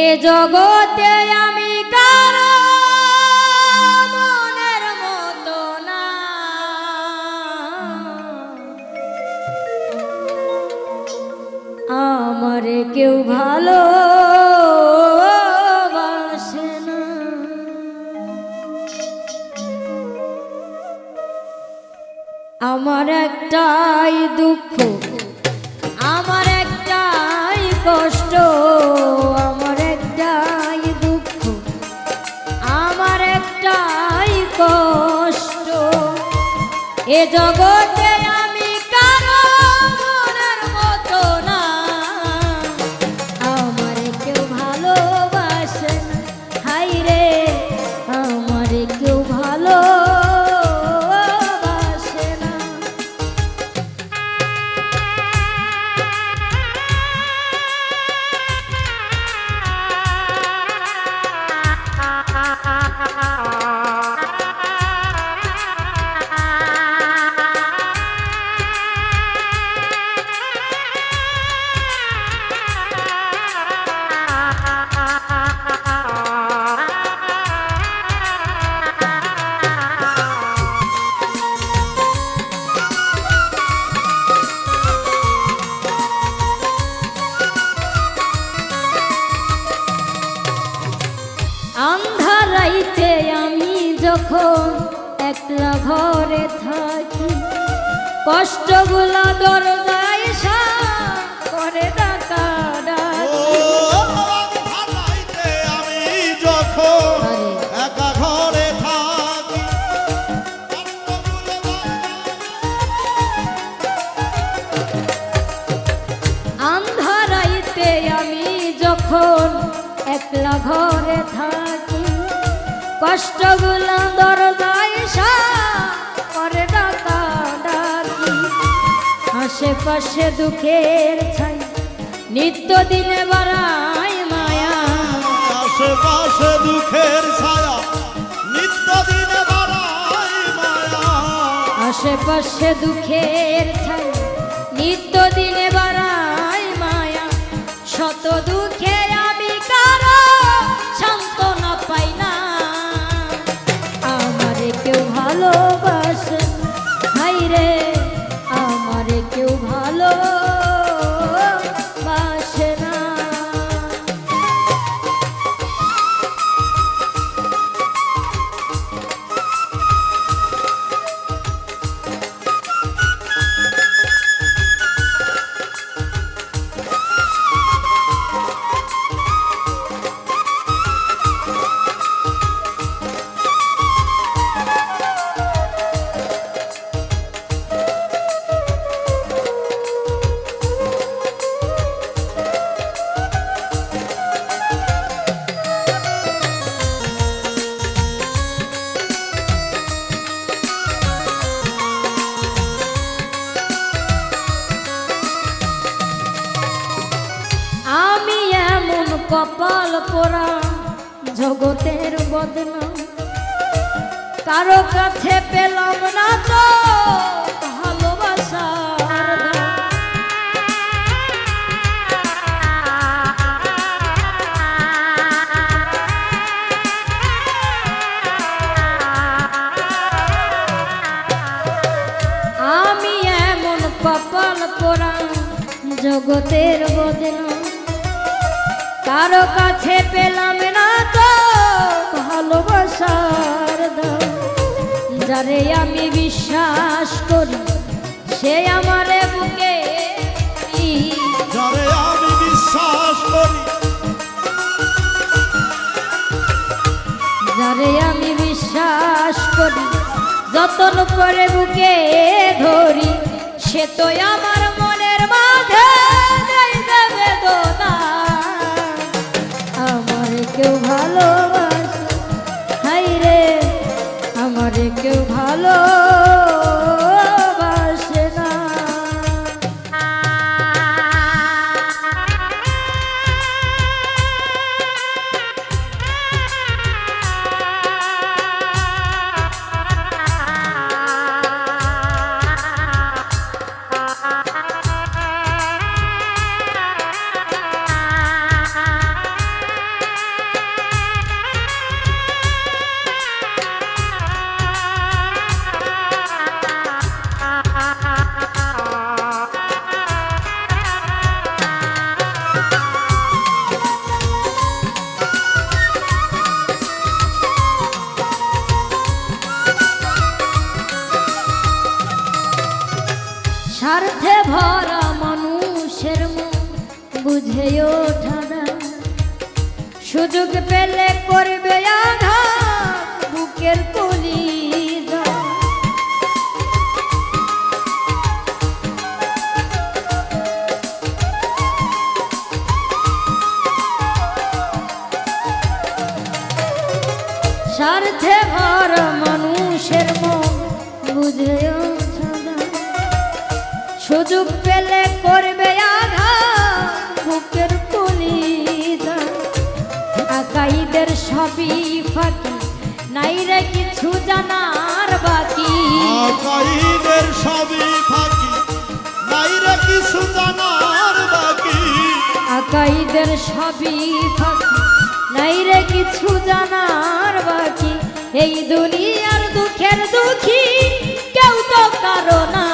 এ জগতে আমি কারও মনের মতো না। আমার কেউ ভালো আমার একটাই দুঃখ। এ যখন একলা ঘরে থাকি কষ্টগুলা দরজায় করে ডাকা আমি যখন একা ঘরে থাকি আন্ধারাইতে আমি যখন একলা ঘরে কষ্টগুলা দরজায় করে ডাকা ডাকি। আশেপাশে দুঃখের ছাই নিত্য দিনে বাড়ায় মায়া। আশেপাশে দুঃখের ছায়া নিত্য দিনে বাড়াই মায়া। আশেপাশে দুঃখের ছাই নিত্য দিনে বাড়ায় কপাল পোড়া জগতের বদনাম কারও কাছে পেলাম না তো। আমি জগতের বদনাম কারও কাছে পেলাম না তো ভালোবাসার যারে আমি বিশ্বাস করি সে আমারে বুকে যারে আমি বিশ্বাস করি। যারে আমি বিশ্বাস করি যতন করে বুকে ধরি সে তো আমার ভালোবাসে। হাই রে আমারে কেউ ভালোবাসে সুযোগ পেলে করবে বুকের কলি স্বার্থে ভর মানুষের মন বুঝে সুযোগ পেলে করবে আঘাত কিছু জানার বাকি। আকাইদের সবই ফাঁকি নাই রে কিছু জানার বাকি। আকাইদের সবই ফাঁকি নাই রে কিছু জানার বাকি। এই দুনিয়ার দুঃখের দুঃখী কেউ তো কারও না।